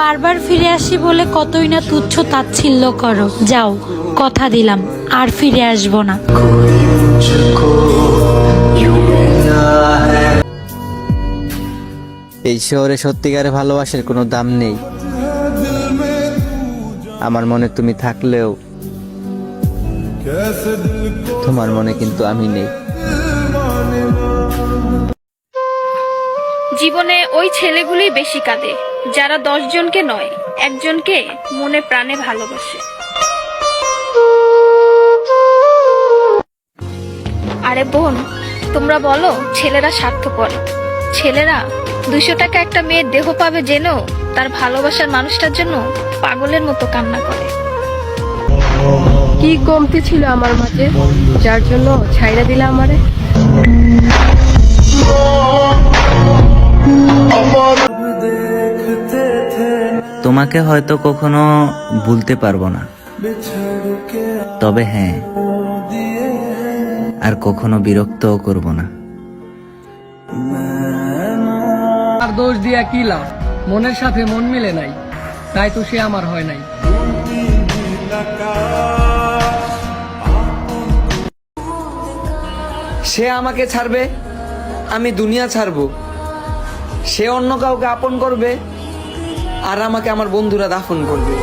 বারবার ফিরে আসি বলে কতই না তুচ্ছ তাচ্ছিল্য করো। যাও, কথা দিলাম, আর ফিরে আসব না। এই শহরে সত্যিকারে ভালোবাসার কোনো দাম নেই। আমার মনে তুমি থাকলেও, তোমার মনে কিন্তু আমি নেই। জীবনে ওই ছেলেগুলোই বেশি কাঁদে, যারা দশ জনকে নয়, একজনকে মনে প্রাণে ভালোবাসে। আরে বোন, তোমরা বলো, ছেলেরা স্বার্থপর। ছেলেরা দুশো টাকা একটা মেয়ের দেহ পাবে জেনেও তার ভালোবাসার মানুষটার জন্য পাগলের মতো কান্না করে। কি কমতি ছিল আমার মাঝে, যার জন্য ছাইরা দিলা আমারে। তোমাকে হয়তো কখনো ভুলতে পারব না। তবে হ্যাঁ আর কখনো বিরক্তও করব না। আর দোষ দিয়া কি লাভ? মনের সাথে মন মিলে নাই তাই তো সে আমার হয় নাই। সে আমাকে ছাড়বে আমি দুনিয়া ছাড়বো। সে অন্য কাউকে আপন করবে আর আমাকে আমার বন্ধুরা দাফন করবে।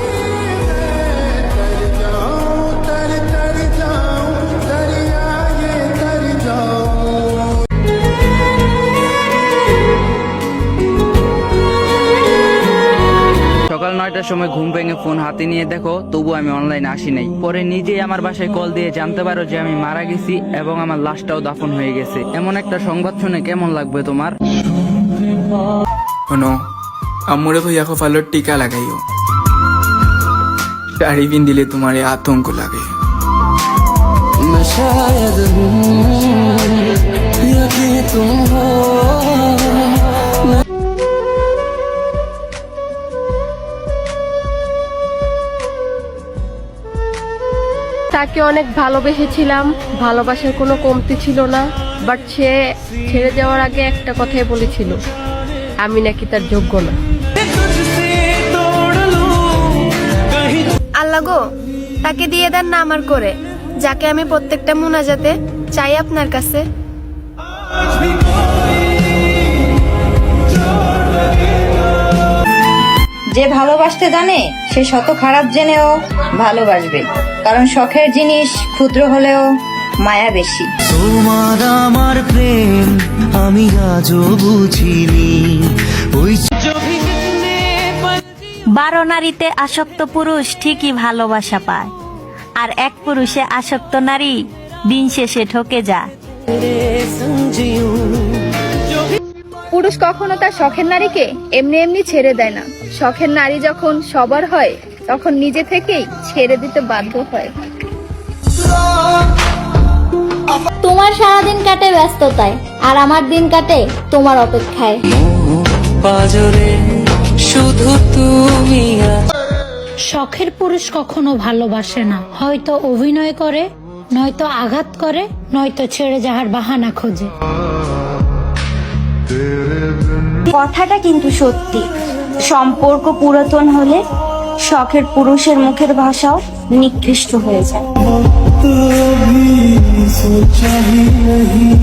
সকাল নয়টার সময় ঘুম ভেঙে ফোন হাতে নিয়ে দেখো, তবু আমি অনলাইনে আসি নাই। পরে নিজেই আমার বাসায় কল দিয়ে জানতে পারো যে আমি মারা গেছি এবং আমার লাশটাও দাফন হয়ে গেছে। এমন একটা সংবাদ শুনে কেমন লাগবে তোমার? শোনো, আম্মুরে को ফালোর টিকা লাগাইও। শাড়ি পিন দিলে তোমার আতঙ্ক লাগে। তাকে অনেক ভালোবেসেছিলাম, ভালোবাসার কোনো কমতি ছিল না। বাট সে ছেড়ে যাওয়ার আগে একটা কথাই বলেছিল আমি নাকি তার যোগ্য না। আল্লাহ গো তাকে দিয়ে দেন না আমার করে যাকে আমি প্রত্যেকটা মুনাজাতে চাই আপনার কাছে। যে ভালোবাসতে জানে সে শত খারাপ জেনেও ভালোবাসবে কারণ শখের জিনিস ক্ষুদ্র হলেও মায়া বেশি। তোমার আমার প্রেম আমি আজও বুঝিনি। ওই বারো নারীতে আসক্ত পুরুষ ঠিকই ভালোবাসা পায়। আর এক পুরুষে আসক্ত নারী দিন শেষে ঠকে যায়। পুরুষ কখনো তার শখের নারীকে এমনি এমনি ছেড়ে দেয় না। শখের নারী যখন সবার হয় তখন নিজে থেকেই ছেড়ে দিতে বাধ্য হয়। তোমার সারাদিন কাটে ব্যস্ততায় আর আমার দিন কাটে তোমার অপেক্ষায়। পাজরে শুধু তুমি শখের পুরুষ কখনো ভালোবাসে না। হয়তো অভিনয় করে নয়তো আঘাত করে নয়তো ছেড়ে যাহার বাহানা খোঁজে। কথাটা কিন্তু সত্যি। সম্পর্ক পুরাতন হলে শখের পুরুষের মুখের ভাষাও নিকৃষ্ট হয়ে যায়। तो भी सोचा ही नहीं।